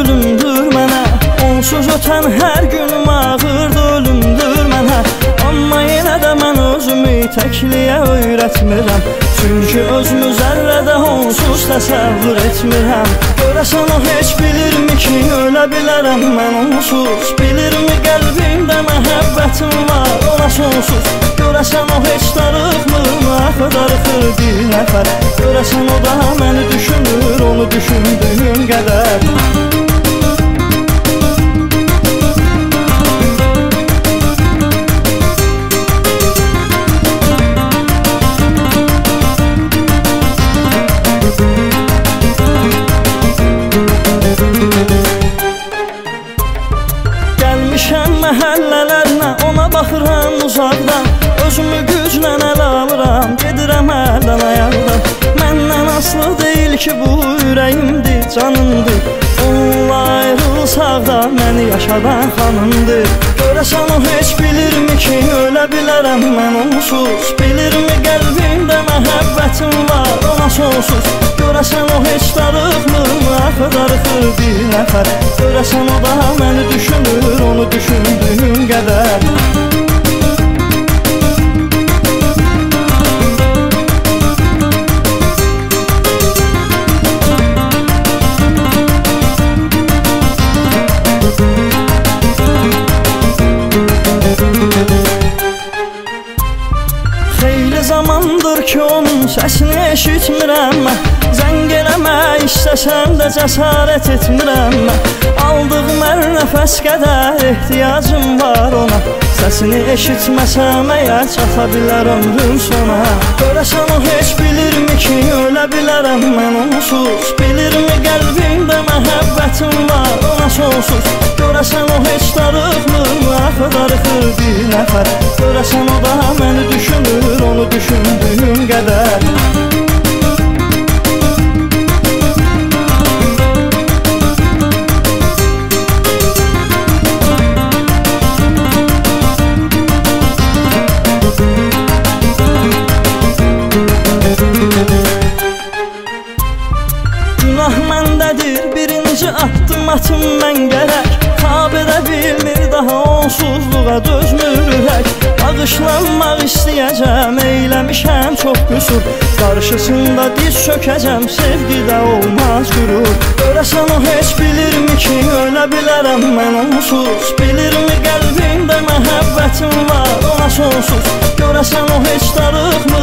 ölümdür mənə Onsuz ötən hər günüm ağırdı ölümdür mənə. Amma yenə də mən özümü təkliyə öyrətmirəm Çünki özümü zərrədə onsuz təsəvvür etmirəm. Görəsən o heç bilirmi ki, ölə bilərəm mən onsuz? Bilirmi qəlbimdə məhəbbətim var ona sonsuz? Görəsən o heç darıxmır, axı darıxır bir nəfər? Görəsən o da məni məhəllələrinə Ona baxıram uzaqdan Özümü güclə ələ alıram Gedirəm əldən ayaqdan Məndən aslı deyil ki bu ürəyimdir, canımdır. Onunla ayrılsaq da məni yaşadan xanımdır. Görəsən o heç bilirmi ki ölə bilərəm mən onsuz. Bilirmi qəlbimdə məhəbbətim var ona sonsuz. Görəsən o heç darıxmır, axı darıxır bir nəfər. Görəsən o da məni zamandır ki onun səsini eşitmirəm. Zəng eləmə istəsəm də cəsarət etmirəm. Aldığım hər nəfəs qədər ehtiyacım var ona. Səsini eşitməsəm əgər çata bilər ömrüm sona. Görəsən o heç bilirmi ki ölə bilərəm mən onsuz. Bilirmi qəlbimdə məhəbbətim var ona sonsuz. Görəsən o heç darıxmır, axı darıxır bir nəfər. Görəsən o da məni düşünür, onu düşündüyüm qədər atım mən gərək Tab edə bilmir daha onsuzluğa dözmür Bağışlanmaq istəyəcəm, eyləmişəm çox qüsur Qarşısında diz çökəcəm, sevgidə olmaz qürur Görəsən o heç bilirmi ki, ölə bilərəm mən onsuz Bilirmi qəlbimdə məhəbbətim var ona sonsuz. Görəsən o heç darıxmır,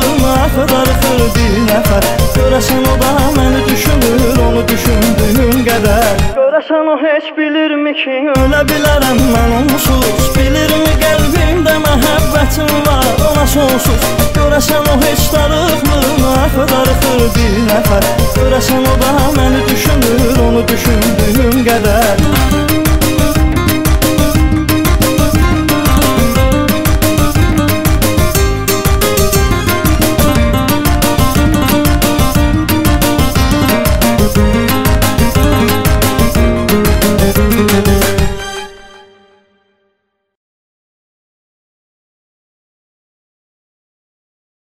heç bilirmi ki, ölə bilərəm mən onsuz Bilirmi qəlbimdə məhəbbətim var ona sonsuz. Görəsən o heç darıxmır, axı darıxır bir nəfər Görəsən o da məni düşünür, onu düşündüyüm qədər